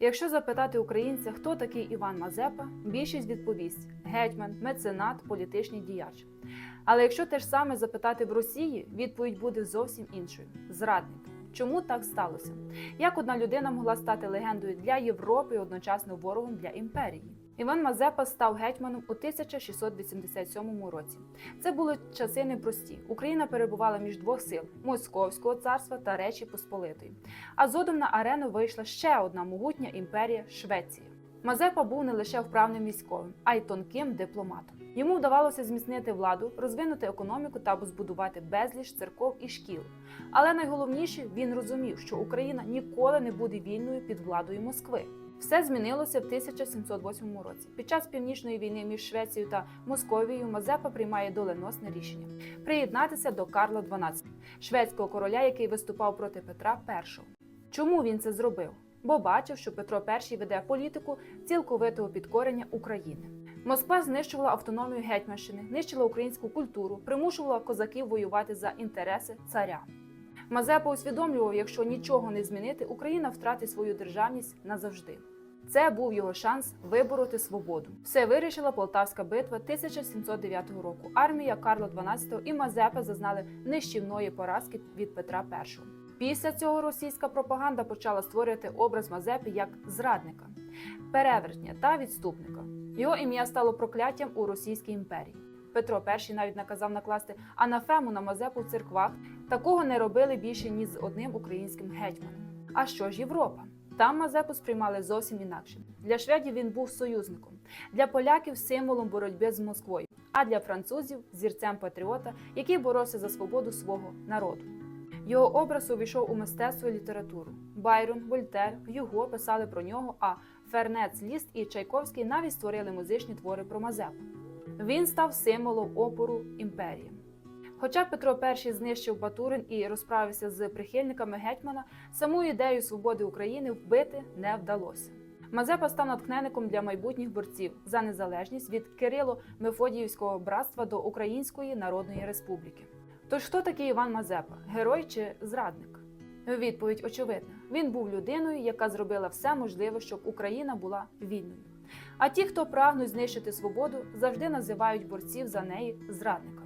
Якщо запитати українця, хто такий Іван Мазепа, більшість відповість гетьман, меценат, політичний діяч. Але якщо те ж саме запитати в Росії, відповідь буде зовсім іншою зрадник. Чому так сталося? Як одна людина могла стати легендою для Європи і одночасно ворогом для імперії? Іван Мазепа став гетьманом у 1687 році. Це були часи непрості. Україна перебувала між двох сил Московського царства та Речі Посполитої. А згодом на арену вийшла ще одна могутня імперія Швеція. Мазепа був не лише вправним військовим, а й тонким дипломатом. Йому вдавалося зміцнити владу, розвинути економіку та збудувати безліч церков і шкіл. Але найголовніше він розумів, що Україна ніколи не буде вільною під владою Москви. Все змінилося в 1708 році. Під час північної війни між Швецією та Московією Мазепа приймає доленосне рішення приєднатися до Карла XII, шведського короля, який виступав проти Петра І. Чому він це зробив? Бо бачив, що Петро І веде політику цілковитого підкорення України. Москва знищувала автономію Гетьманщини, нищила українську культуру, примушувала козаків воювати за інтереси царя. Мазепа усвідомлював, якщо нічого не змінити, Україна втратить свою державність назавжди. Це був його шанс вибороти свободу. Все вирішила Полтавська битва 1709 року. Армія Карла XII і Мазепа зазнали нищівної поразки від Петра І. Після цього російська пропаганда почала створювати образ Мазепи як зрадника, перевертня та відступника. Його ім'я стало прокляттям у Російській імперії. Петро І навіть наказав накласти анафему на Мазепу в церквах. Такого не робили більше ні з одним українським гетьманом. А що ж Європа? Там Мазепу сприймали зовсім інакше. Для шведів він був союзником, для поляків символом боротьби з Москвою, а для французів зірцем патріота, який боровся за свободу свого народу. Його образ увійшов у мистецтво і літературу. Байрон, Вольтер, Юго писали про нього, а Фернец Ліст і Чайковський навіть створили музичні твори про Мазепу. Він став символом опору імперії. Хоча Петро І знищив Батурин і розправився з прихильниками гетьмана, саму ідею свободи України вбити не вдалося. Мазепа став натхненником для майбутніх борців за незалежність від Кирило-Мефодіївського братства до Української Народної Республіки. Тож хто такий Іван Мазепа герой чи зрадник? Відповідь очевидна: він був людиною, яка зробила все можливе, щоб Україна була вільною. А ті, хто прагнуть знищити свободу, завжди називають борців за неї зрадниками.